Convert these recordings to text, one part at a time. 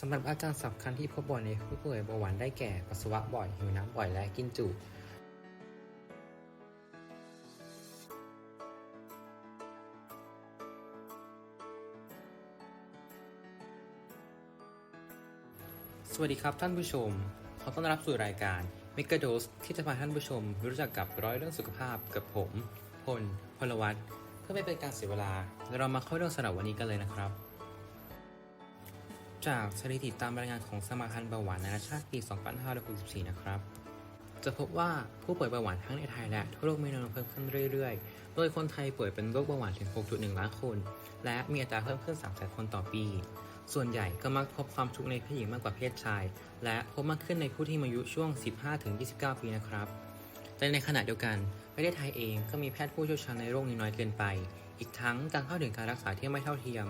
สำหรับอาการสำคัญที่พบบ่อยในผู้ป่วยเบาหวานได้แก่ปัสสาวะบ่อยหิวน้ำบ่อยและกินจุสวัสดีครับท่านผู้ชม ขอต้อนรับสู่รายการ m e g a d o s ที่จะพาท่านผู้ชมรู้จักกับร้อยเรื่องสุขภาพกับผม พล พลวัตเพื่อไม่เป็นการเสียเวลา เรามาเข้าเรื่องสำหรับวันนี้กันเลยนะครับ จากสถิติตามรายงานของสมาพันธ์เบาหวานนานาชาติปี 2564 นะครับ จะพบว่าผู้ป่วยเบาหวานทั้งในไทยและทั่วโลกมีแนวโน้มเพิ่มขึ้นเรื่อยๆ โดยคนไทยป่วยเป็นโรคเบาหวานถึง 6.1 ล้านคน และมีอัตราเพิ่มขึ้น3แสนคนต่อปี ส่วนใหญ่ก็มักพบความทุกข์ในเพศหญิงมากกว่าเพศชาย และพบมากขึ้นในผู้ที่มีอายุช่วง 15-29 ปีนะครับแต่ในขณะเดียวกันประเทศไทยเองก็มีแพทย์ผู้เชี่ยวชาญในโรคนี้น้อยเกินไป อีกทั้งการเข้าถึงการรักษาที่ไม่เท่าเทียม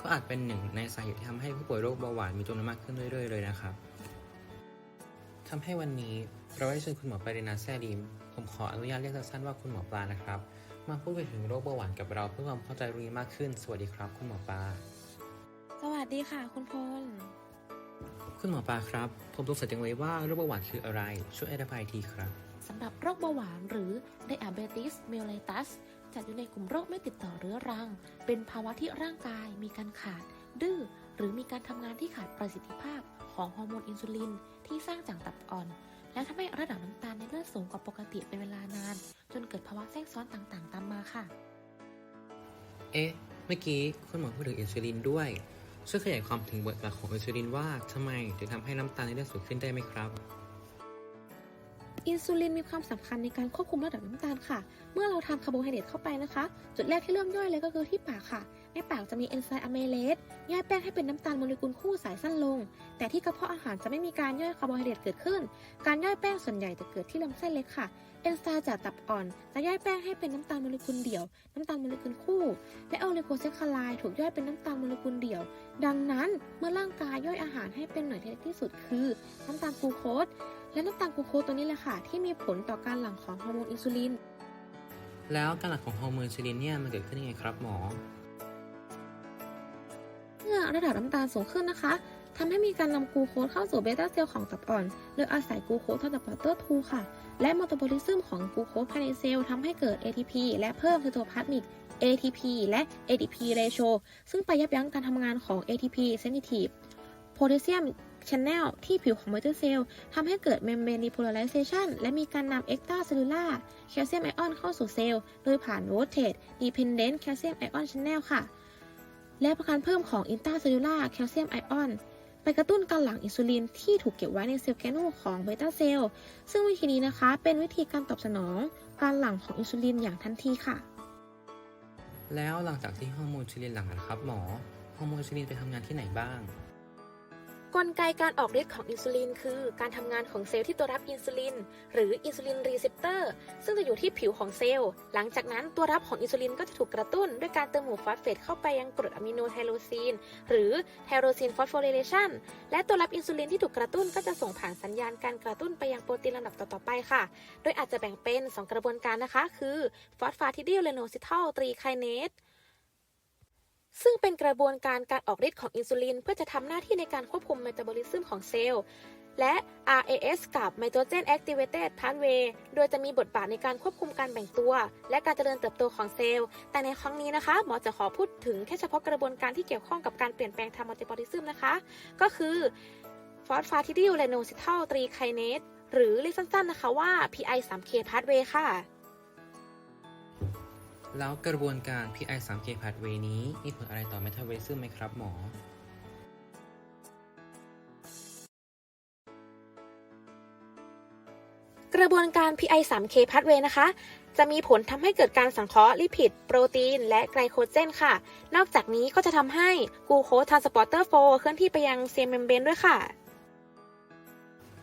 ก็อาจเป็นหนึ่งในสาเหตุที่ทำให้ผู้ป่วยโรคเบาหวานมีจำนวนมากขึ้นเรื่อยๆเลยนะครับทำให้วันนี้เราได้เชิญคุณหมอปรินาแซ่ลิมผมขออนุญาตเรียกสั้นๆว่าคุณหมอปลานะครับ มาพูดคุยถึงโรคเบาหวานกับเราเพื่อความเข้าใจรู้มากขึ้น สวัสดีครับ คุณหมอปลา สวัสดีค่ะ คุณพล คุณหมอปลาครับ ผมสงสัยจังเลยว่าโรคเบาหวานคืออะไร ช่วยอธิบายทีครับสำหรับโรคเบาหวานหรือ diabetes mellitus จัดอยู่ในกลุ่มโรคไม่ติดต่อเรื้อรัง เป็นภาวะที่ร่างกายมีการขาด ดื้อ หรือมีการทำงานที่ขาดประสิทธิภาพ ของฮอร์โมนอินซูลินที่สร้างจากตับอ่อน และทำให้ระดับน้ำตาลในเลือดสูงกว่าปกติเป็นเวลานาน จนเกิดภาวะแทรกซ้อนต่างๆ ตามมาค่ะ เอ๊ะ เมื่อกี้คุณหมอพูดถึงอินซูลินด้วยช่วยขยายความถึงบทบาทของอินซูลินว่าทำไมถึงทำให้น้ำตาลในเลือดสูงขึ้นได้ไหมครับ อินซูลินมีความสำคัญในการควบคุมระดับน้ำตาลค่ะ เมื่อเราทานคาร์โบไฮเดรตเข้าไปนะคะ จุดแรกที่เริ่มย่อยเลยก็คือที่ปากค่ะ ในปากจะมีเอนไซม์อะเมเลสย่อยแป้งให้เป็นน้ำตาลโมเลกุลคู่สายสั้นลง แต่ที่กระเพาะอาหารจะไม่มีการย่อยคาร์โบไฮเดรตเกิดขึ้น การย่อยแป้งส่วนใหญ่จะเกิดที่ลำไส้เล็กค่ะ เอนไซม์จากตับอ่อน จะย่อยแป้งให้เป็นน้ำตาลโมเลกุลเดี่ยว น้ำตาลโมเลกุลคู่ และโอเลโกแซคคาไลถูกย่อยเป็นน้ำตาลโมเลกุลเดี่ยว ดังนั้นเมื่อร่างกายย่อยอาหารให้เป็นหน่วยที่เล็กที่สุดคือ น้ำตาลกลูโคส และน้ำตาลกลูโคสตัวนี้แหละค่ะ ที่มีผลต่อการหลั่งของฮอร์โมนอินซูลิน แล้วการหลั่งของฮอร์โมนอินซูลินเนี่ยมันเกิดขึ้นยังไงครับหมอ เมื่อระดับน้ำตาลสูงขึ้นนะคะทำให้มีการนำกลูโคสเข้าสู่เบต้าเซลล์ของตับอ่อนโดยอาศัยกลูโคสทางตับพอร์เตอร์2ค่ะ และม e ต a บอลิซึมของกลูโคสภายในเซลล์ทำให้เกิด ATP และเพิ่มไซโตพลาสมิก ATP และ ATP ratio ซึ่งไปยับยั้งการทำงานของ ATP sensitive potassium channel ที่ผิวของเบต้าเซลล์ทำให้เกิด membrane depolarization และมีการนำ extracellular calcium ion เข้าสู่เซลล์โดยผ่าน voltage dependent calcium ion channel ค่ะ และประการเพิ่มของ intracellular calcium ion ไปกระตุ้นการหลั่งอินซูลินที่ถูกเก็บไว้ในเซลล์แกนูของเบต้าเซลล์ซึ่งวิธีนี้นะคะเป็นวิธีการตอบสนอง การหลั่งของอินซูลินอย่างทันทีค่ะ แล้วหลังจากที่ฮอร์โมนอินซูลินหลั่งนะครับหมอฮอร์โมนอินซูลินไปทำงานที่ไหนบ้าง กลไกการออกฤทธิ์ของอินซูลินคือการทำงานของเซลล์ที่ตัวรับอินซูลิน หรืออินซูลินรีเซพเตอร์ซึ่งจะอยู่ที่ผิวของเซลล์ หลังจากนั้นตัวรับของอินซูลินก็จะถูกกระตุ้น ด้วยการเติมหมู่ฟอสเฟตเข้าไปยังกรดอะมิโนไทโรซีน หรือไทโรซีนฟอสโฟเลชันและตัวรับอินซูลินที่ถูกกระตุ้นก็จะส่งผ่านสัญญาณการกระตุ้นไปยังโปรตีนลำดับต่อๆไปค่ะ โดยอาจจะแบ่งเป็น 2 กระบวนการนะคะ คือฟอสฟาทิดิลเลโนซิทัลตรีไคเนส ซึ่งเป็นกระบวนการการออกฤทธิ์ของอินซูลิน เพื่อจะทำหน้าที่ในการควบคุมเมตาบอลิซึมของเซลล์ และ RAS กับ Nitrogen Activated Pathway โดยจะมีบทบาทในการควบคุมการแบ่งตัว และการเจริญเติบโตของเซลล์ แต่ในครั้งนี้นะคะ หมอจะขอพูดถึงแค่เฉพาะกระบวนการที่เกี่ยวข้องกับการเปลี่ยนแปลงทางเมตาบอลิซึมนะคะ ก็คือ Phosphatidyl Linosytal Trikinase หรือเรียกสั้นๆนะคะว่า PI3K Pathway ค่ะ แล้วกระบวนการ PI 3 k pathway นี้มีผลอะไรต่อเมตาบอลิซึมไหมครับหมอ กระบวนการ PI3K pathway นะคะ จะมีผลทำให้เกิดการสังเคราะห์ลิพิด โปรตีน และไกลโคเจนค่ะ นอกจากนี้ก็จะทำให้กลูโคสทรานสปอร์เตอร์4เคลื่อนที่ไปยังเซลล์เมมเบรนด้วยค่ะ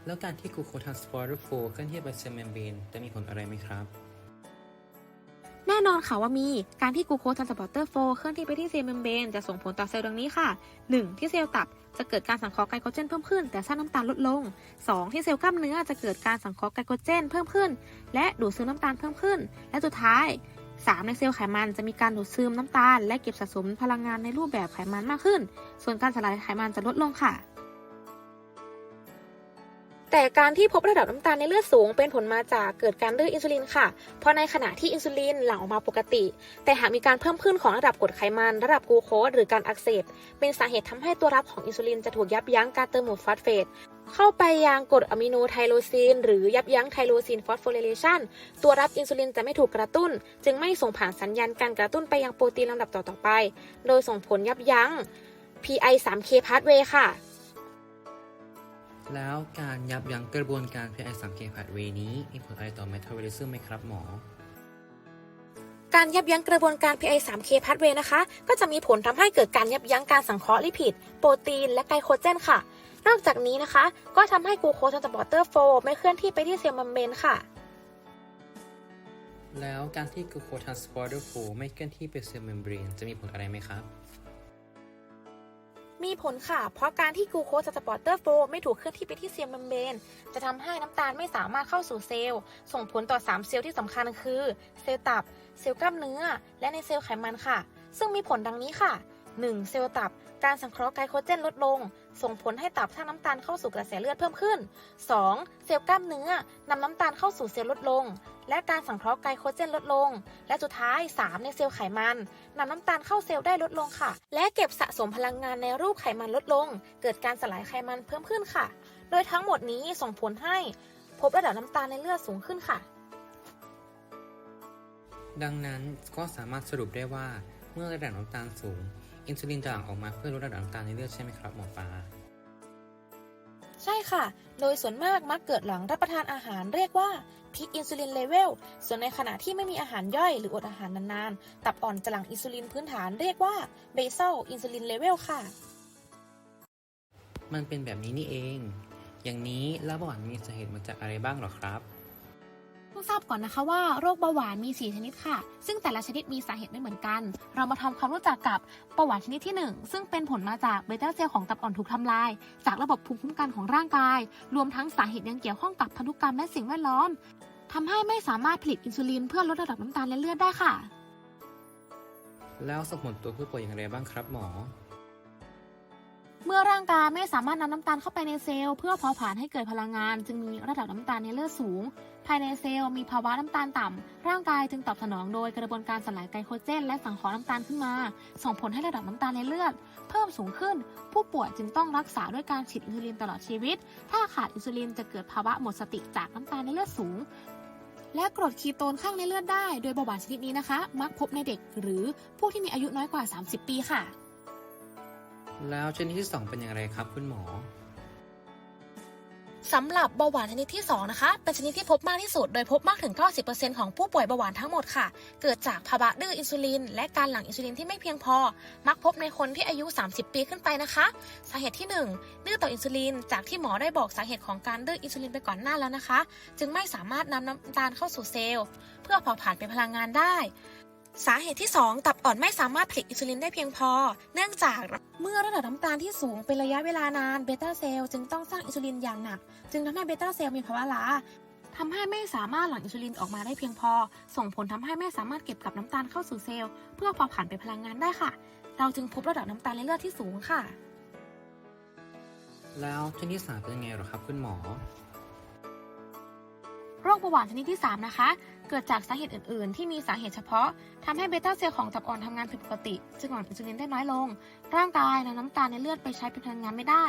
แล้วการที่กลูโคทรานสปอร์เตอร์โฟเคลื่อนที่ไปเซลล์เมมเบรนจะมีผลอะไรไหมครับ แน่นอนค่ะว่ามีการที่กูโคทรานสปอร์เตอร์4เคลื่อนที่ไปที่เซลล์เมมเบรนจะส่งผลต่อเซลล์ดังนี้ค่ะ 1. ที่เซลล์ตับจะเกิดการสังเคราะห์ไกลโคเจนเพิ่มขึ้น แต่สร้างน้ำตาลลดลง 2. ที่เซลล์กล้ามเนื้อจะเกิดการสังเคราะห์ไกลโคเจนเพิ่มขึ้น และดูดซึมน้ำตาลเพิ่มขึ้น และสุดท้าย 3. ในเซลล์ไขมันจะมีการดูดซึมน้ำตาล และเก็บสะสมพลังงานในรูปแบบไขมันมากขึ้น ส่วนการสลายไขมันจะลดลงค่ะ แต่การที่พบระดับน้ำตาลในเลือดสูง เป็นผลมาจากเกิดการดื้ออินซูลินค่ะ เพราะในขณะที่อินซูลินหลั่งออกมาปกติ แต่หากมีการเพิ่มขึ้นของระดับกรดไขมัน ระดับกลูโคสหรือการอักเสบ เป็นสาเหตุทำให้ตัวรับของอินซูลินจะถูกยับยั้งการเติมหมู่ฟอสเฟตเข้าไปยังกรดอะมิโนไทโรซีน หรือยับยั้งไทโรซีนฟอสโฟริเลชันตัวรับอินซูลินจะไม่ถูกกระตุ้น จึงไม่ส่งผ่านสัญญาณการกระตุ้นไปยังโปรตีนลำดับต่อๆไป โดยส่งผลยับยั้ง PI3K pathway ค่ะ แล้วการยับยั้งกระบวนการ PI3K pathway นี้มีผลอะไรต่อ metabolism ไหมครับหมอ การยับยั้งกระบวนการ PI3K pathway นะคะ ก็จะมีผลทำให้เกิดการยับยั้งการสังเคราะห์ลิพิด โปรตีน และไกลโคเจนค่ะ นอกจากนี้นะคะ ก็ทำให้กลูโคสทรานสปอร์เตอร์โฟไม่เคลื่อนที่ไปที่เซลล์มัมเมนค่ะ แล้วการที่ glucose transporter 4ไม่เคลื่อนที่ไปเซลล์เมมเบรนจะมีผลอะไรไหมครับ มีผลค่ะ เพราะการที่กลูโคสทรานสปอร์เตอร์โฟไม่ถูกเคลื่อนที่ไปที่เซลล์มัมเบนจะทำให้น้ำตาลไม่สามารถเข้าสู่เซลล์ ส่งผลต่อ 3 เซลล์ที่สำคัญคือ เซลล์ตับ เซลล์กล้ามเนื้อ และในเซลล์ไขมันค่ะ ซึ่งมีผลดังนี้ค่ะ 1. เซลล์ตับ การสังเคราะห์ไกลโคเจนลดลง ส่งผลให้ตับสร้างน้ำตาลเข้าสู่กระแสเลือดเพิ่มขึ้น 2. เซลล์กล้ามเนื้อนำน้ำตาลเข้าสู่เซลล์ลดลง และการสังเคราะห์ไกลโคเจนลดลง และสุดท้าย 3 ในเซลล์ไขมันนำน้ำตาลเข้าเซลล์ได้ลดลงค่ะ และเก็บสะสมพลังงานในรูปไขมันลดลง เกิดการสลายไขมันเพิ่มขึ้นค่ะ โดยทั้งหมดนี้ส่งผลให้ พบระดับน้ำตาลในเลือดสูงขึ้นค่ะ ดังนั้นก็สามารถสรุปได้ว่าเมื่อระดับน้ำตาลสูง อินซูลินจะหลั่งออกมาเพื่อลดระดับน้ำตาลในเลือดใช่ไหมครับหมอปลา ใช่ค่ะ โดยส่วนมากมักเกิดหลังรับประทานอาหารเรียกว่าพีคอินซูลินเลเวล ส่วนในขณะที่ไม่มีอาหารย่อยหรืออดอาหารนานๆ ตับอ่อนจะหลั่งอินซูลินพื้นฐานเรียกว่าเบซอลอินซูลินเลเวลค่ะ มันเป็นแบบนี้นี่เอง อย่างนี้แล้วเบาหวานมีสาเหตุมาจากอะไรบ้างหรอครับ ต้องทราบก่อนนะคะว่าโรคเบาหวานมี 4 ชนิดค่ะ ซึ่งแต่ละชนิดมีสาเหตุไม่เหมือนกัน เรามาทำความรู้จักกับเบาหวานชนิดที่ 1 ซึ่งเป็นผลมาจากเบต้าเซลล์ของตับอ่อนถูกทำลาย จากระบบภูมิคุ้มกันของร่างกาย รวมทั้งสาเหตุยังเกี่ยวข้องกับพันธุกรรมและสิ่งแวดล้อมทำให้ไม่สามารถผลิตอินซูลินเพื่อลดระดับน้ำตาลในเลือดได้ค่ะ แล้วส่งผลตัวผู้ป่วยอย่างไรบ้างครับหมอ เมื่อร่างกายไม่สามารถนำน้ำตาลเข้าไปในเซลล์เพื่อเผาผลาญให้เกิดพลังงาน จึงมีระดับน้ำตาลในเลือดสูง ภายในเซลล์มีภาวะน้ำตาลต่ำ ร่างกายจึงตอบสนองโดยกระบวนการสลายไกลโคเจน และสังเคราะห์น้ำตาลขึ้นมา ส่งผลให้ระดับน้ำตาลในเลือด เพิ่มสูงขึ้น ผู้ป่วยจึงต้องรักษาด้วยการฉีดอินซูลินตลอดชีวิต ถ้าขาดอินซูลินจะเกิดภาวะหมดสติจากน้ำตาลในเลือดสูงและกรดคีโตนข้างในเลือดได้ โดยเบาหวานชนิดนี้นะคะ มักพบในเด็กหรือผู้ที่มีอายุน้อยกว่า 30 ปีค่ะ แล้วชนิดที่ 2 เป็นอย่างไรครับคุณหมอสำหรับเบาหวานชนิดที่ 2 นะคะ เป็นชนิดที่พบมากที่สุด โดยพบมากถึง 90%ของผู้ป่วยเบาหวานทั้งหมดค่ะ เกิดจากภาวะดื้ออินซูลิน และการหลั่งอินซูลินที่ไม่เพียงพอ มักพบในคนที่อายุ 30 ปีขึ้นไปนะคะ สาเหตุที่ 1 ดื้อต่ออินซูลิน จากที่หมอได้บอกสาเหตุของการดื้ออินซูลินไปก่อนหน้าแล้วนะคะ จึงไม่สามารถนำน้ำตาลเข้าสู่เซลล์ เพื่อเผาผลาญเป็นพลังงานได้ สาเหตุที่ 2 ตับอ่อนไม่สามารถผลิตอินซูลินได้เพียงพอ เนื่องจากเมื่อระดับน้ำตาลที่สูงเป็นระยะเวลานานเบต้าเซลล์จึงต้องสร้างอินซูลินอย่างหนัก จึงทำให้เบต้าเซลล์มีภาวะล้าทำให้ไม่สามารถหลั่งอินซูลินออกมาได้เพียงพอ ส่งผลทำให้ไม่สามารถเก็บกับน้ำตาลเข้าสู่เซลล์เพื่อเผาผลาญเป็นพลังงานได้ค่ะ เราจึงพบระดับน้ำตาลในเลือดที่สูงค่ะ แล้วชนิดสามเป็นยังไงหรอครับคุณหมอ โรคเบาหวานชนิดที่ 3 นะคะ เกิดจากสาเหตุอื่น ๆ ที่มีสาเหตุเฉพาะทำให้เบต้าเซลล์ของตับอ่อนทำงานผิดปกติ จึงหลั่งอินซูลินได้น้อยลง ร่างกายนำน้ำตาลในเลือดไปใช้เป็นพลังงานไม่ได้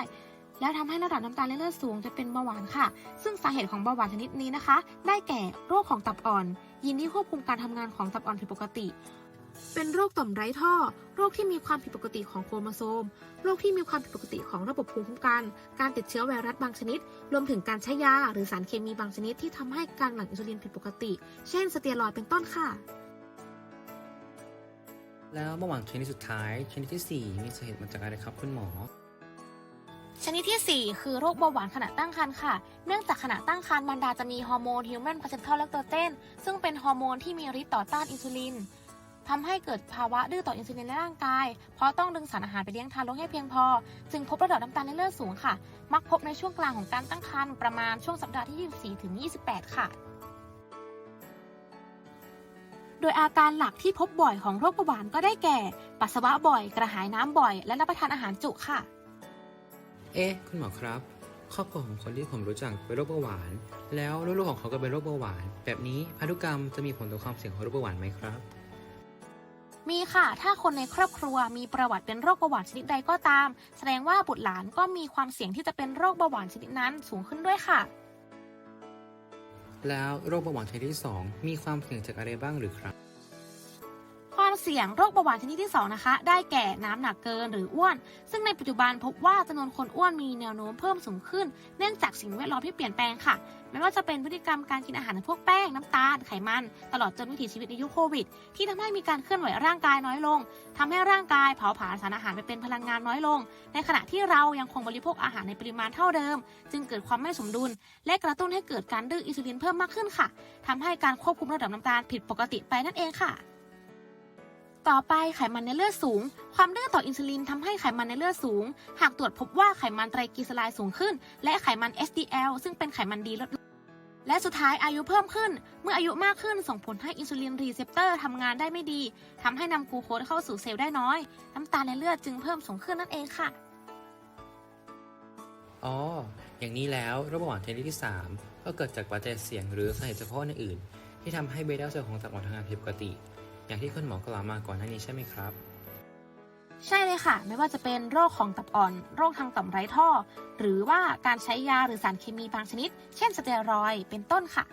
แล้วทำให้ระดับน้ำตาลในเลือดสูงจะเป็นเบาหวานค่ะ ซึ่งสาเหตุของเบาหวานชนิดนี้นะคะ ได้แก่โรคของตับอ่อนยีนที่ควบคุมการทำงานของตับอ่อนผิดปกติ เป็นโรคต่อมไร้ท่อ โรคที่มีความผิดปกติของโครโมโซม โรคที่มีความผิดปกติของระบบภูมิคุ้มกัน การติดเชื้อไวรัสบางชนิด รวมถึงการใช้ยา หรือสารเคมีบางชนิดที่ทำให้การหลั่งอินซูลินผิดปกติ เช่น สเตียรอยด์เป็นต้นค่ะ แล้วเบาหวานชนิดสุดท้าย ชนิดที่ 4 มีสาเหตุมาจากอะไรครับคุณหมอชนิดที่ 4 คือโรคเบาหวานขณะตั้งครรภ์ค่ะ เนื่องจากขณะตั้งครรภ์มารดาจะมีฮอร์โมนฮิวแมนพาเซนทัลแลคโตเจนซึ่งเป็นฮอร์โมนที่มีฤทธิ์ต่อต้านอินซูลิน ทำให้เกิดภาวะดื้อต่ออินซูลินในร่างกาย เพราะต้องดึงสารอาหารไปเลี้ยงทารกให้เพียงพอ จึงพบระดับน้ำตาลในเลือดสูงค่ะ มักพบในช่วงกลางของการตั้งครรภ์ประมาณช่วงสัปดาห์ที่ 24ถึง28 ค่ะโดยอาการหลักที่พบบ่อยของโรคเบาหวานก็ได้แก่ ปัสสาวะบ่อย กระหายน้ำบ่อย และรับประทานอาหารจุค่ะ เอ๊ะ คุณหมอครับ ครอบครัวของคนที่ผมรู้จักเป็นโรคเบาหวาน แล้วลูกๆของเขาก็เป็นโรคเบาหวาน แบบนี้พันธุกรรมจะมีผลต่อความเสี่ยงของโรคเบาหวานไหมครับ มีค่ะ ถ้าคนในครอบครัวมีประวัติเป็นโรคเบาหวานชนิดใดก็ตาม แสดงว่าบุตรหลานก็มีความเสี่ยงที่จะเป็นโรคเบาหวานชนิดนั้นสูงขึ้นด้วยค่ะ แล้วโรคเบาหวานชนิดที่สองมีความเสี่ยงจากอะไรบ้างหรือครับ ความเสี่ยงโรคเบาหวานชนิดที่ 2 นะคะ ได้แก่น้ำหนักเกินหรืออ้วน ซึ่งในปัจจุบันพบว่าจำนวนคนอ้วนมีแนวโน้มเพิ่มสูงขึ้น เนื่องจากสิ่งแวดล้อมที่เปลี่ยนแปลงค่ะ ไม่ว่าจะเป็นพฤติกรรมการกินอาหารพวกแป้งน้ำตาลไขมัน ตลอดจนวิถีชีวิตในยุคโควิด ที่ทำให้มีการเคลื่อนไหวร่างกายน้อยลงทำให้ร่างกายเผาผลาญสารอาหารไปเป็นพลังงานน้อยลง ในขณะที่เรายังคงบริโภคอาหารในปริมาณเท่าเดิม จึงเกิดความไม่สมดุล และกระตุ้นให้เกิดการดื้ออินซูลินเพิ่มมากขึ้นค่ะทำให้การควบคุมระดับน้ำตาลผิดปกติไปนั่นเองค่ะ ต่อไปไขมันในเลือดสูง ความดื้อต่ออินซูลินทำให้ไขมันในเลือดสูง หากตรวจพบว่าไขมันไตรกลีเซอไรด์สูงขึ้น และไขมัน SDL ซึ่งเป็นไขมันดีลดลงและสุดท้ายอายุเพิ่มขึ้น เมื่ออายุมากขึ้นส่งผลให้อินซูลินรีเซพเตอร์ทำงานได้ไม่ดี ทำให้นำกูโคสเข้าสู่เซลล์ได้น้อย น้ำตาลในเลือดจึงเพิ่มสูงขึ้นนั่นเองค่ะ อ๋อ อย่างนี้แล้วโรคเบาหวานชนิดที่ 3 ก็เกิดจากปัจจัยเสี่ยงหรือสาเหตุเฉพาะอื่น ที่ทำให้เบต้าเซลล์ของตับอ่อนทำงานผิดปกติ อย่างที่คุณหมอกล่าวมาก่อนหน้านี้ใช่ไหมครับ ใช่เลยค่ะ ไม่ว่าจะเป็นโรคของตับอ่อน โรคทางต่อมไร้ท่อ หรือว่าการใช้ยาหรือสารเคมีบางชนิด เช่นสเตียรอยด์เป็นต้นค่ะ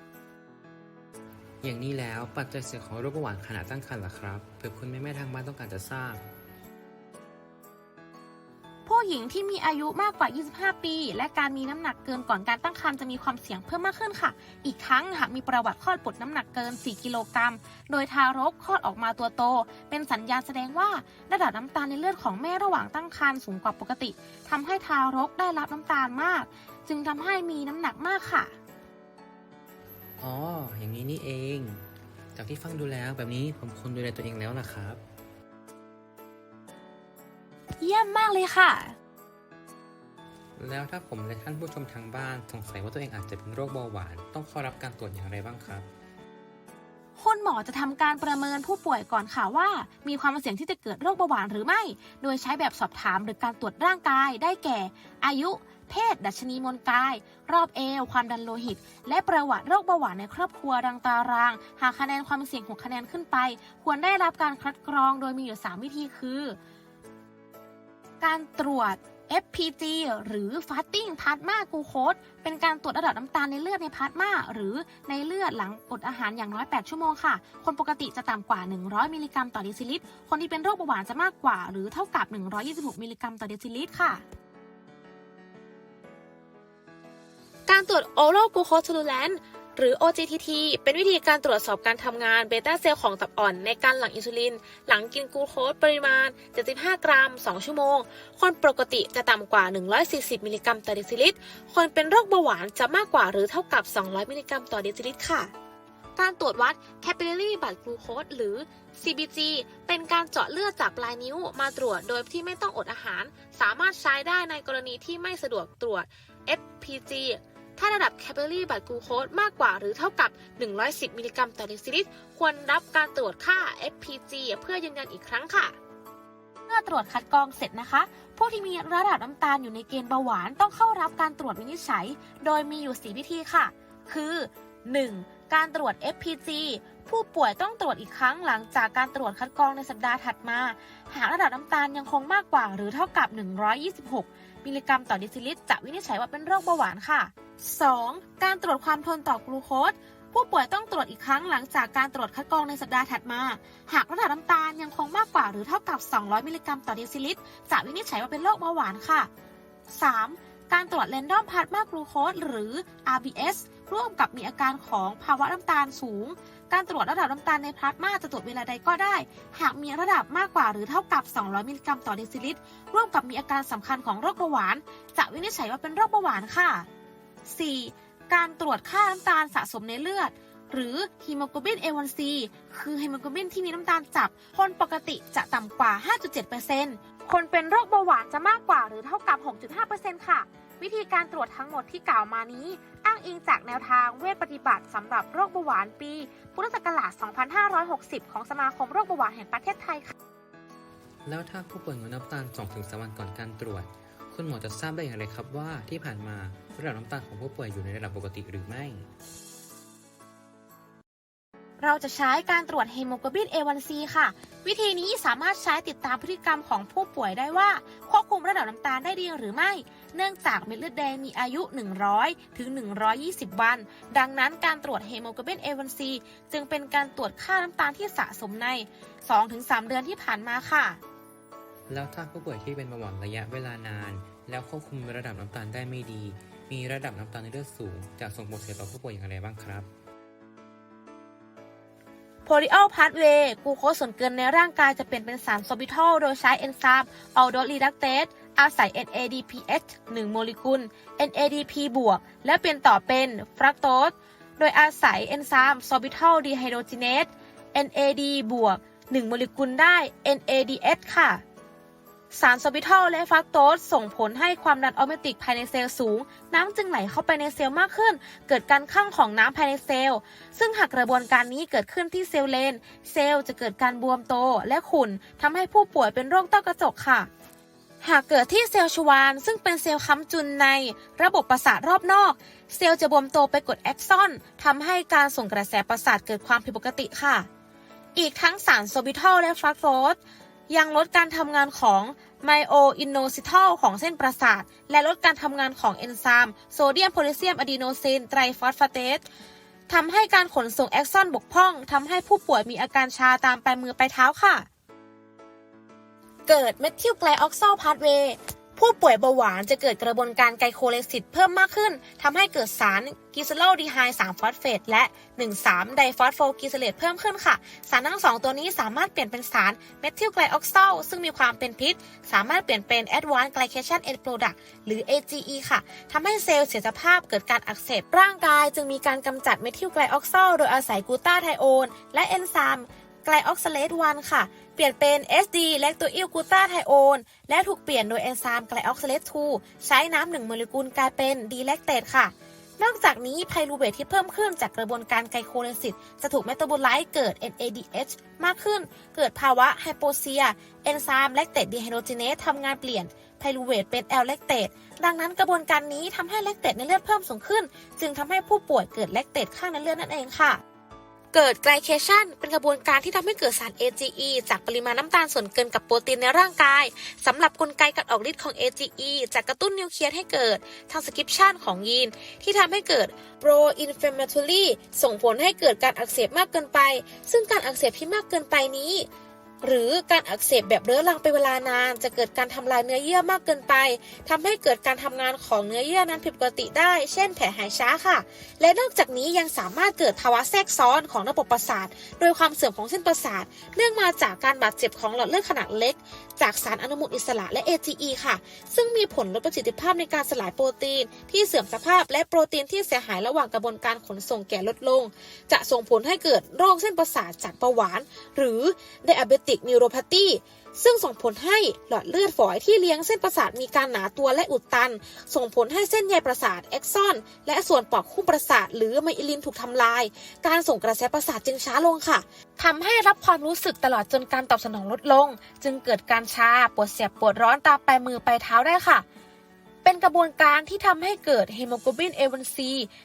อย่างนี้แล้วปัจจัยเสี่ยงของโรคเบาหวานขณะตั้งครรภ์ล่ะครับเผื่อคุณแม่ๆทางบ้านต้องการจะทราบ ผู้หญิงที่มีอายุมากกว่า 25 ปี และการมีน้ำหนักเกินก่อนการตั้งครรภ์จะมีความเสี่ยงเพิ่มมากขึ้นค่ะ อีกทั้งหากมีประวัติคลอดบุตรน้ำหนักเกิน 4 กิโลกรัม โดยทารกคลอดออกมาตัวโต เป็นสัญญาณแสดงว่าระดับน้ำตาลในเลือดของแม่ระหว่างตั้งครรภ์สูงกว่าปกติทำให้ทารกได้รับน้ำตาลมาก จึงทำให้มีน้ำหนักมากค่ะ อ๋อ อย่างนี้นี่เอง จากที่ฟังดูแล้วแบบนี้ผมควรดูแลตัวเองแล้วล่ะครับ เยี่ยมมากเลยค่ะ แล้วถ้าผมและท่านผู้ชมทางบ้านสงสัยว่าตัวเองอาจจะเป็นโรคเบาหวาน ต้องเข้ารับการตรวจอย่างไรบ้างครับ คุณหมอจะทำการประเมินผู้ป่วยก่อนค่ะว่า มีความเสี่ยงที่จะเกิดโรคเบาหวานหรือไม่ โดยใช้แบบสอบถามหรือการตรวจร่างกายได้แก่ อายุ เพศ ดัชนีมวลกาย รอบเอว ความดันโลหิต และประวัติโรคเบาหวานในครอบครัวดังตาราง หากคะแนนความเสี่ยง6คะแนนขึ้นไป ควรได้รับการคัดกรองโดยมีอยู่ 3 วิธีคือ การตรวจ FPG หรือ Fasting Plasma Glucose เป็นการตรวจระดับน้ำตาลในเลือดในพลาสมาหรือในเลือดหลังอดอาหารอย่างน้อย 8 ชั่วโมงค่ะ คนปกติจะต่ำกว่า 100 มิลลิกรัมต่อเดซิลิตร คนที่เป็นโรคเบาหวานจะมากกว่า หรือเท่ากับ 126 มิลลิกรัมต่อเดซิลิตรค่ะการตรวจ Oral Glucose Tolerance หรือ OGTT เป็นวิธีการตรวจสอบการทำงานเบต้าเซลล์ของตับอ่อนในการหลั่งอินซูลิน หลังกินกลูโคสปริมาณ 75 กรัม 2 ชั่วโมง คนปกติจะต่ำกว่า 140 มิลลิกรัมต่อเดซิลิตร คนเป็นโรคเบาหวานจะมากกว่าหรือเท่ากับ 200 มิลลิกรัมต่อเดซิลิตรค่ะ การตรวจวัด capillary blood glucose หรือ CBG เป็นการเจาะเลือดจากปลายนิ้วมาตรวจโดยที่ไม่ต้องอดอาหาร สามารถใช้ได้ในกรณีที่ไม่สะดวกตรวจ FPG ถ้าระดับ capillary blood glucose มากกว่าหรือเท่ากับ 110 มิลลิกรัมต่อเดซิลิตร ควรรับการตรวจค่า FPG เพื่อยืนยันอีกครั้งค่ะเมื่อตรวจคัดกรองเสร็จนะคะ ผู้ที่มีระดับน้ำตาลอยู่ในเกณฑ์เบาหวานต้องเข้ารับการตรวจวินิจฉัย โดยมีอยู่ 4 วิธีค่ะ คือ 1. การตรวจ FPG ผู้ป่วยต้องตรวจอีกครั้งหลังจากการตรวจคัดกรองในสัปดาห์ถัดมา หากระดับน้ำตาลยังคงมากกว่าหรือเท่ากับ 126 มิลลิกรัมต่อเดซิลิตรจะวินิจฉัยว่าเป็นโรคเบาหวานค่ะ 2. การตรวจความทนต่อกลูโคสผู้ป่วยต้องตรวจอีกครั้งหลังจากการตรวจคัดกรองในสัปดาห์ถัดมา หากระดับน้ำตาลยังคงมากกว่าหรือเท่ากับ 200 มิลลิกรัมต่อเดซิลิตร จะวินิจฉัยว่าเป็นโรคเบาหวานค่ะ 3. การตรวจเรนดอมพาร์ตมากลูโคสหรือ RBS ร่วมกับมีอาการของภาวะน้ำตาลสูง การตรวจระดับน้ำตาลในพลาสมาจะตรวจเวลาใดก็ได้ หากมีระดับมากกว่าหรือเท่ากับ 200 มิลลิกรัมต่อเดซิลิตร ร่วมกับมีอาการสำคัญของโรคเบาหวาน จะวินิจฉัยว่าเป็นโรคเบาหวานค่ะ 4. การตรวจค่าน้ำตาลสะสมในเลือดหรือฮีโมโกลบิน A1C คือฮีโมโกลบินที่มีน้ำตาลจับ คนปกติจะต่ำกว่า 5.7%คนเป็นโรคเบาหวานจะมากกว่าหรือเท่ากับ 6.5%ค่ะ วิธีการตรวจทั้งหมดที่กล่าวมานี้ อ้างอิงจากแนวทางเวชปฏิบัติสำหรับโรคเบาหวานปี พุทธศักราช 2560 ของสมาคมโรคเบาหวานแห่งประเทศไทยค่ะ แล้วถ้าผู้ป่วยงดน้ำตาล 2-3 วันก่อนการตรวจ คุณหมอจะทราบได้อย่างไรครับว่าที่ผ่านมาระดับน้ำตาลของผู้ป่วยอยู่ในระดับปกติหรือไม่ เราจะใช้การตรวจเฮโมโกลบิน A1C ค่ะ วิธีนี้สามารถใช้ติดตามพฤติกรรมของผู้ป่วยได้ว่าควบคุมระดับน้ำตาลได้ดีหรือไม่ เนื่องจากเม็ดเลือดแดงมีอายุ 100 ถึง 120 วัน ดังนั้นการตรวจเฮโมโกลบิน A1C จึงเป็นการตรวจค่าน้ำตาลที่สะสมใน 2-3 เดือนที่ผ่านมาค่ะ แล้วถ้าผู้ป่วยที่เป็นเบาหวานระยะเวลานาน แล้วควบคุมระดับน้ำตาลได้ไม่ดี มีระดับน้ำตาลในเลือดสูง จะส่งผลเสียต่อผู้ป่วยอย่างไรบ้างครับโพลิออลพาสเวย์กลูโคสส่วนเกินในร่างกายจะเปลี่ยนเป็นสารโซบิทอลโดยใช้เอนไซม์อัลโดรีดักเตส อาศัย NADPH 1 โมเลกุล NADP บวก และเปลี่ยนต่อเป็นฟรักโตส โดยอาศัยเอนไซม์โซบิทอลดีไฮโดรจิเนส NAD บวก 1 โมเลกุลได้ NADH ค่ะ สารโซบิทอลและฟรักโตสส่งผลให้ความดันออเมติกภายในเซลล์สูง น้ำจึงไหลเข้าไปในเซลล์มากขึ้น เกิดการข้างของน้ำภายในเซลล์ ซึ่งหากกระบวนการนี้เกิดขึ้นที่เซลล์เลน เซลล์จะเกิดการบวมโตและขุ่นทำให้ผู้ป่วยเป็นโรคต้อกระจกค่ะ หากเกิดที่เซลล์ชวานซึ่งเป็นเซลล์ค้ำจุนในระบบประสาทรอบนอก เซลล์จะบวมโตไปกดแอ็กซอนทำให้การส่งกระแสประสาทเกิดความผิดปกติค่ะ อีกทั้งสารโซบิทอลและฟรักโตสยังลดการทำงานของไมโออินโนซิทอลของเส้นประสาท และลดการทำงานของเอนไซม์โซเดียมโพแทสเซียมอะดีโนซินไตรฟอสฟาเตสทำให้การขนส่งแอ็กซอนบกพร่องทำให้ผู้ป่วยมีอาการชาตามปลายมือปลายเท้าค่ะ เกิดเมทิลไกลออกซอลพาสเวย์ผู้ป่วยเบาหวานจะเกิดกระบวนการไกลโคเลสิสเพิ่มมากขึ้นทำให้เกิดสารกิสโลดีไฮ3ฟอสเฟตและ 1,3 ไดฟอสโฟกิสเลตเพิ่มขึ้นค่ะ สารทั้งสองตัวนี้สามารถเปลี่ยนเป็นสารเมทิลไกลออกซอลซึ่งมีความเป็นพิษ สามารถเปลี่ยนเป็น Advanced Glycation End Product หรือ AGE ค่ะทำให้เซลล์เสียสภาพเกิดการอักเสบร่างกายจึงมีการกำจัดเมทิลไกลออกซอลโดยอาศัยกูตาไทโอนและเอนไซม์ ไกลออกซาเลต1ค่ะ เปลี่ยนเป็น SD และตัวอิลกูตาไทโอนและถูกเปลี่ยนโดยเอนไซม์ไกลออกซาเลต2ใช้น้ำหนึ่งโมเลกุลกลายเป็นดีแลคเตตค่ะ นอกจากนี้ไพรูเวทที่เพิ่มขึ้นจากกระบวนการไกลโคเลสิสจะถูกเมตาบอไลต์เกิด NADH มากขึ้น เกิดภาวะไฮโปเซีย เอนไซม์แลคเตตดีไฮโดรเจเนสทำงานเปลี่ยนไพรูเวทเป็นแอลแลคเตตดังนั้นกระบวนการนี้ทำให้แลคเตตในเลือดเพิ่มสูงขึ้น จึงทำให้ผู้ป่วยเกิดแลคเตตข้างในเลือดนั่นเองค่ะ เกิดไกลเคชันเป็นกระบวนการที่ทำให้เกิดสาร AGE จากปริมาณน้ำตาลส่วนเกินกับโปรตีนในร่างกายสำหรับกลไกการออกฤทธิ์ของ AGE จากกระตุ้นนิวเคลียสให้เกิดทางสกิปชันของยีน ที่ทำให้เกิด pro inflammatory ส่งผลให้เกิดการอักเสบมากเกินไป ซึ่งการอักเสบที่มากเกินไปนี้ หรือการอักเสบแบบเรื้อรังเป็นเวลานาน จะเกิดการทำลายเนื้อเยื่อมากเกินไปทำให้เกิดการทำงานของเนื้อเยื่อนั้นผิดปกติได้ เช่นแผลหายช้าค่ะ และนอกจากนี้ยังสามารถเกิดภาวะแทรกซ้อนของระบบประสาท โดยความเสื่อมของเส้นประสาท เนื่องมาจากการบาดเจ็บของหลอดเลือดขนาดเล็กจากสารอนุมูลอิสระและ ATE ค่ะ ซึ่งมีผลลดประสิทธิภาพในการสลายโปรตีน ที่เสื่อมสภาพและโปรตีนที่เสียหายระหว่างกระบวนการขนส่งแก่ลดลง จะส่งผลให้เกิดโรคเส้นประสาทจากเบาหวาน หรือ diabetic neuropathy ซึ่งส่งผลให้หลอดเลือดฝอยที่เลี้ยงเส้นประสาทมีการหนาตัวและอุดตัน ส่งผลให้เส้นใยประสาทเอ็กซอน และส่วนปอกหุ้มประสาทหรือไมอิลินถูกทำลาย การส่งกระแสประสาทจึงช้าลงค่ะทำให้รับความรู้สึกตลอดจนการตอบสนองลดลง จึงเกิดการชาปวดเสียบปวดร้อนตาไปลายมือปลายเท้าได้ค่ะ เป็นกระบวนการที่ทำให้เกิดเฮโมโกลบิน A1C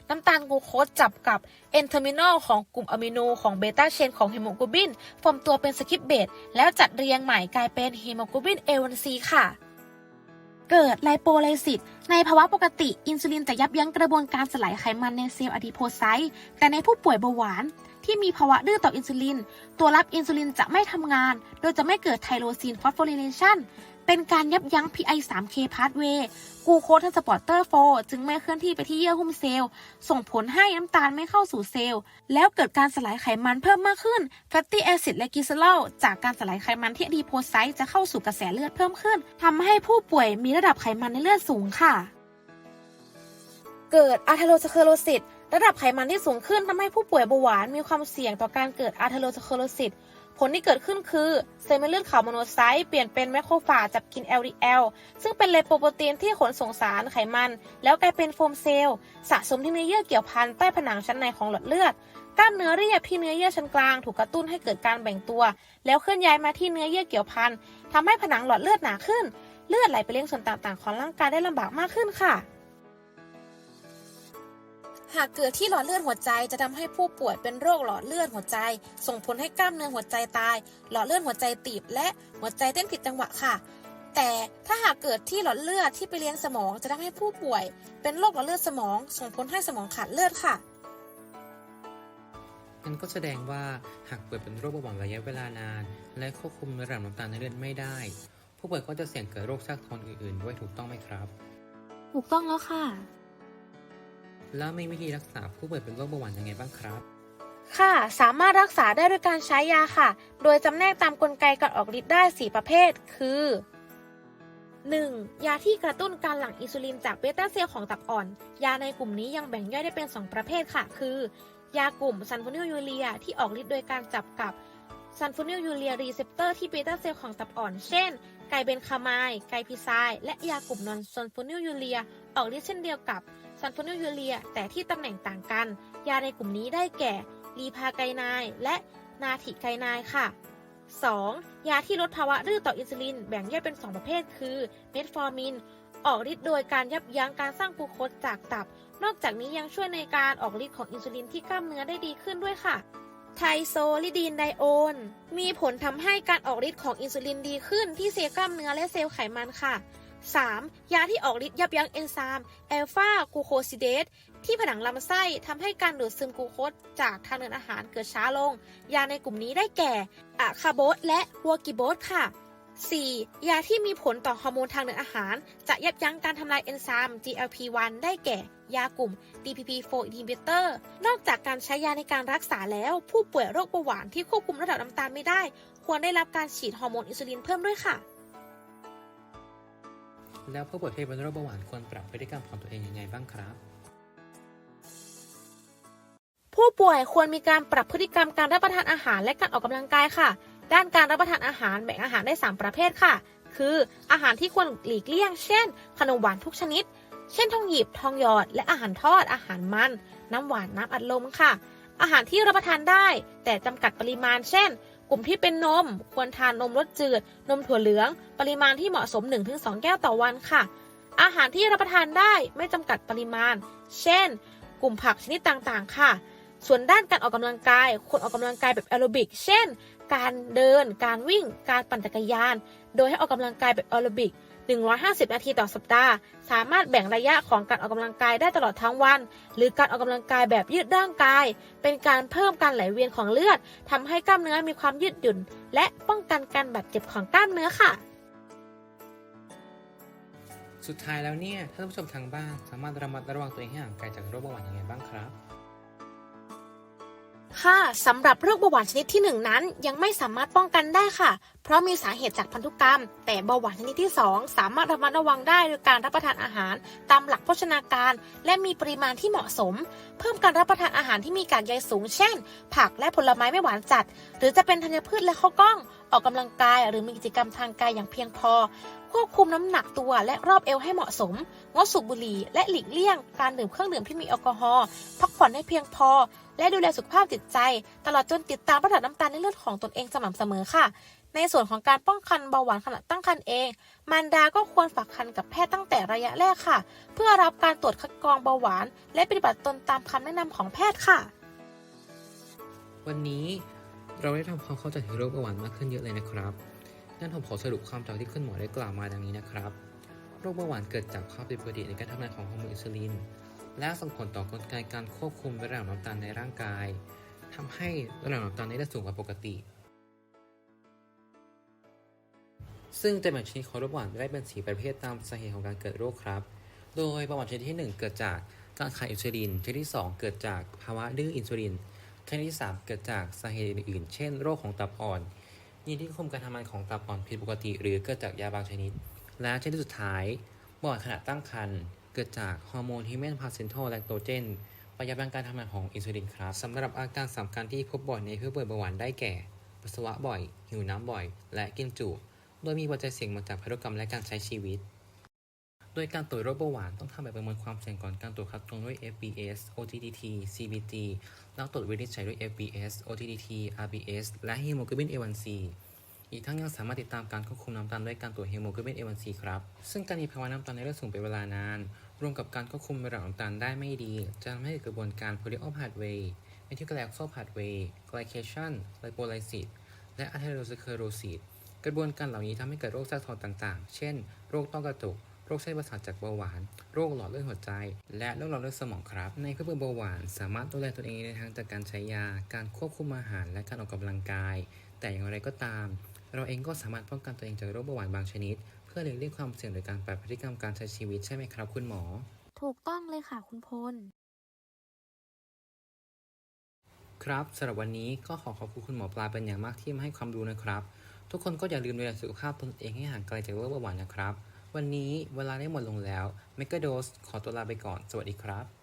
น้ำตาลกลูโคสจับกับเอนเทอร์มินอลของกลุ่มอะมิโนของเบต้าเชนของเฮโมโกลบินฟอมตัวเป็นสกิปเบตแล้วจัดเรียงใหม่กลายเป็นเฮโมโกลบิน A1C ค่ะ เกิดไลโปไลซิสในภาวะปกติ อินซูลินจะยับยั้งกระบวนการสลายไขมันในเซลล์อะดีโพไซต์แต่ในผู้ป่วยเบาหวานที่มีภาวะดื้อต่ออินซูลิน ตัวรับอินซูลินจะไม่ทำงาน โดยจะไม่เกิดไทโรซีนฟอสโฟริเลชัน เป็นการยับยั้ง PI3K pathway กูโคทรานสปอร์เตอร์4จึงไม่เคลื่อนที่ไปที่เยื่อหุ้มเซลล์ ส่งผลให้น้ำตาลไม่เข้าสู่เซลล์ แล้วเกิดการสลายไขมันเพิ่มมากขึ้น แฟตตี้แอซิดและกิสโลจากการสลายไขมันที่ดีโพไซต์จะเข้าสู่กระแสเลือดเพิ่มขึ้นทำให้ผู้ป่วยมีระดับไขมันในเลือดสูงค่ะ เกิดอาร์เทโรสเคโรซิสระดับไขมันที่สูงขึ้นทำให้ผู้ป่วยเบาหวานมีความเสี่ยงต่อการเกิดอาร์เทโรสเคโรซิส ผลที่เกิดขึ้นคือเซลล์เม็ดเลือดขาวมโนไซต์เปลี่ยนเป็นแมคโครฟาจจับกิน LDL ซึ่งเป็นเลโปโปรตีนที่ขนส่งสารไขมัน แล้วกลายเป็นโฟมเซลล์สะสมที่เนื้อเยื่อเกี่ยวพันใต้ผนังชั้นในของหลอดเลือดกล้ามเนื้อเรียบที่เนื้อเยื่อชั้นกลางถูกกระตุ้นให้เกิดการแบ่งตัว แล้วเคลื่อนย้ายมาที่เนื้อเยื่อเกี่ยวพันทำให้ผนังหลอดเลือดหนาขึ้น เลือดไหลไปเลี้ยงส่วนต่างๆ ของร่างกายได้ลำบากมากขึ้นค่ะ หากเกิดที่หลอดเลือดหัวใจจะทำให้ผู้ป่วยเป็นโรคหลอดเลือดหัวใจ ส่งผลให้กล้ามเนื้อหัวใจตาย หลอดเลือดหัวใจตีบ และหัวใจเต้นผิดจังหวะค่ะ แต่ถ้าหากเกิดที่หลอดเลือดที่ไปเลี้ยงสมองจะทำให้ผู้ป่วย เป็นโรคหลอดเลือดสมอง ส่งผลให้สมองขาดเลือดค่ะนั่นก็แสดงว่าหากป่วยเป็นโรคเบาหวานระยะเวลานาน และควบคุมระดับน้ำตาลในเลือดไม่ได้ ผู้ป่วยก็จะเสี่ยงเกิดโรคแทรกซ้อนอื่นๆ ด้วยถูกต้องไหมครับ ถูกต้องแล้วค่ะ แล้วมีวิธีรักษาผู้ป่วยเป็นโรคเบาหวานยังไงบ้างครับ ค่ะ สามารถรักษาได้ด้วยการใช้ยาค่ะ โดยจำแนกตามกลไกการออกฤทธิ์ได้ 4 ประเภท คือ 1. ยาที่กระตุ้นการหลั่งอินซูลินจากเบต้าเซลล์ของตับอ่อน ยาในกลุ่มนี้ยังแบ่งย่อยได้เป็น 2 ประเภทค่ะ คือ ยากลุ่มซันฟูนิลยูเรียที่ออกฤทธิ์โดยการจับกับซันฟูนิลยูเรียรีเซปเตอร์ที่เบต้าเซลล์ของตับอ่อน เช่น ไกเบนคามาย ไกพิไซและยากลุ่มนอนซันฟูนิลยูเรียออกฤทธิ์เช่นเดียวกับ ซันฟูนิลยูเรีย แต่ที่ตำแหน่งต่างกัน ยาในกลุ่มนี้ได้แก่ลีพาไกนายและนาทิไกนายค่ะ 2. ยาที่ลดภาวะดื้อต่ออินซูลิน แบ่งแยกเป็น 2 ประเภท คือเมทฟอร์มิน ออกฤทธิ์โดยการยับยั้งการสร้างกลูโคสจากตับ นอกจากนี้ยังช่วยในการออกฤทธิ์ของอินซูลินที่กล้ามเนื้อได้ดีขึ้นด้วยค่ะ ไทโซลิดีนไดโอน มีผลทำให้การออกฤทธิ์ของอินซูลินดีขึ้นที่เซลล์กล้ามเนื้อและเซลล์ไขมันค่ะ 3. ยาที่ออกฤทธิ์ยับยั้งเอนไซม์แอลฟากูโคซิเดสที่ผนังลำไส้ทำให้การดูดซึมกูโคสจากทางเดินอาหารเกิดช้าลง ยาในกลุ่มนี้ได้แก่อะคาโบสและวัวกิโบสค่ะ 4. ยาที่มีผลต่อฮอร์โมนทางเดินอาหาร จะยับยั้งการทำลายเอนไซม์ GLP-1 ได้แก่ ยากลุ่ม DPP-4 inhibitor นอกจากการใช้ยาในการรักษาแล้ว ผู้ป่วยโรคเบาหวานที่ควบคุมระดับน้ำตาลไม่ได้ ควรได้รับการฉีดฮอร์โมนอินซูลินเพิ่มด้วยค่ะ แล้วผู้ป่วยที่เป็นโรคเบาหวานควรปรับพฤติกรรมของตัวเองยังไงบ้างครับ ผู้ป่วยควรมีการปรับพฤติกรรมการรับประทานอาหารและการออกกำลังกายค่ะ ด้านการรับประทานอาหารแบ่งอาหารได้ 3 ประเภทค่ะ คืออาหารที่ควรหลีกเลี่ยง เช่น ขนมหวานทุกชนิด เช่นทองหยิบทองหยอด และอาหารทอด อาหารมัน น้ำหวานน้ำอัดลมค่ะ อาหารที่รับประทานได้ แต่จำกัดปริมาณ เช่น กลุ่มที่เป็นนม ควรทานนมรสจืด นมถั่วเหลือง ปริมาณที่เหมาะสม 1-2 แก้วต่อวันค่ะ อาหารที่รับประทานได้ไม่จำกัดปริมาณ เช่น กลุ่มผักชนิดต่างๆ ค่ะ ส่วนด้านการออกกำลังกาย ควรออกกำลังกายแบบแอโรบิก เช่น การเดิน การวิ่ง การปั่นจักรยาน โดยให้ออกกำลังกายแบบแอโรบิก 150 นาทีต่อสัปดาห์ สามารถแบ่งระยะของการออกกำลังกายได้ตลอดทั้งวัน หรือการออกกำลังกายแบบยืดร่างกาย เป็นการเพิ่มการไหลเวียนของเลือดทำให้กล้ามเนื้อมีความยืดหยุ่น และป้องกันการบาดเจ็บของกล้ามเนื้อค่ะ สุดท้ายแล้วเนี่ยท่านผู้ชมทางบ้านสามารถระมัดระวังตัวเองให้ห่างไกลจากโรคเบาหวานยังไงบ้างครับค่ะสำหรับโรคเบาหวานชนิดที่ 1 นั้นยังไม่สามารถป้องกันได้ค่ะเพราะมีสาเหตุจากพันธุกรรม แต่เบาหวานชนิดที่ 2 สามารถระมัดระวังได้โดยการรับประทานอาหาร ตามหลักโภชนาการ และมีปริมาณที่เหมาะสม เพิ่มการรับประทานอาหารที่มีกากใยสูง เช่น ผักและผลไม้ไม่หวานจัด หรือจะเป็นธัญพืชและข้าวกล้อง ออกกำลังกายหรือมีกิจกรรมทางกายอย่างเพียงพอ ควบคุมน้ำหนักตัวและรอบเอวให้เหมาะสม งดสูบบุหรี่และหลีกเลี่ยง การดื่มเครื่องดื่มที่มีแอลกอฮอล์ พักผ่อนให้เพียงพอ และดูแลสุขภาพจิตใจ ตลอดจนติดตามระดับน้ำตาลในเลือดของตนเองสม่ำเสมอค่ะ ในส่วนของการป้องกันเบาหวานขณะตั้งครรภ์เอง มารดาก็ควรฝากครรภ์กับแพทย์ตั้งแต่ระยะแรกค่ะ เพื่อรับการตรวจคัดกรองเบาหวาน และปฏิบัติตนตามคำแนะนำของแพทย์ค่ะ วันนี้เราได้ทำความเข้าใจถึงโรคเบาหวานมากขึ้นเยอะเลยนะครับงั้นผมขอสรุปความจากที่คุณหมอได้กล่าวมาดังนี้นะครับโรคเบาหวานเกิดจากความผิดปกติในการทำงานของฮอร์โมนอินซูลิน และส่งผลต่อกลไกการควบคุมระดับน้ำตาลในร่างกายทำให้ระดับน้ำตาลในเลือดสูงกว่าปกติ ซึ่งจะแบ่งชนิดของโรคเบาหวานได้เป็นสีประเภทตามสาเหตุของการเกิดโรคครับ โดยเบาหวานชนิดที่ 1 เกิดจากการขาดอินซูลิน ชนิดที่ 2 เกิดจากภาวะดื้ออินซูลิน ชนิดที่ 3 เกิดจากสาเหตุอื่นๆ เช่น โรคของตับอ่อน ยีนที่ควบคุมการทำงานของตับอ่อนผิดปกติ หรือเกิดจากยาบางชนิด และชนิดสุดท้ายเบาหวานขณะตั้งครรภ์เกิดจากฮอร์โมนฮิเมนพาเซนโทแลคโตเจนไปยับยั้งการทำงานของอินซูลินครับสำหรับอาการสำคัญที่พบบ่อยในผู้ป่วยเบาหวานได้แก่ ปัสสาวะบ่อย หิวน้ำบ่อย และกินจุ โดยมีปัจจัยเสี่ยงมาจากพันธุกรรมและการใช้ชีวิต โดยการตรวจโรคเบาหวานต้องทำแบบประเมินความเสี่ยงก่อนการตรวจคัดกรองด้วย FBS OTTT CBT แล้วตรวจวินิจฉัยด้วย FBS OTTT RBS และ Hemoglobin A1C อีกทั้งยังสามารถติดตามการควบคุมน้ำตาลด้วยการตรวจฮีโมโกลบิน A1C ครับ ซึ่งการมีภาวะน้ำตาลในเลือดสูงเป็นเวลานาน รวมกับการควบคุมระดับน้ำตาลได้ไม่ดี จะทำให้เกิดกระบวนการโพลิโอพาธเวย์เมทิลแกลโซพาธเวย์ไกลเคชันไลโปไลซิสและอะเทโรสเคโรซิสกระบวนการเหล่านี้ทำให้เกิดโรคแทรกซ้อนต่างๆ เช่น โรคต้อกระจกโรคเส้นประสาทจากเบาหวาน โรคหลอดเลือดหัวใจ และโรคหลอดเลือดสมองครับ ในผู้ป่วยเบาหวาน สามารถดูแลตนเองได้ทั้งจากการใช้ยา การควบคุมอาหาร และการออกกำลังกาย แต่อย่างไรก็ตาม เราเองก็สามารถป้องกันตัวเองจากโรคเบาหวานบางชนิด เพื่อหลีกเลี่ยงความเสี่ยงโดยการปรับพฤติกรรมการใช้ชีวิตใช่ไหมครับ คุณหมอ ถูกต้องเลยค่ะคุณพล ครับสำหรับวันนี้ก็ขอขอบคุณคุณหมอปลาเป็นอย่างมากที่มาให้ความรู้นะครับ ทุกคนก็อย่าลืมดูแลสุขภาพตนเองให้ห่างไกลจากโรคเบาหวานนะครับ วันนี้เวลาได้หมดลงแล้วเมกะโดสขอตัวลาไปก่อน สวัสดีครับ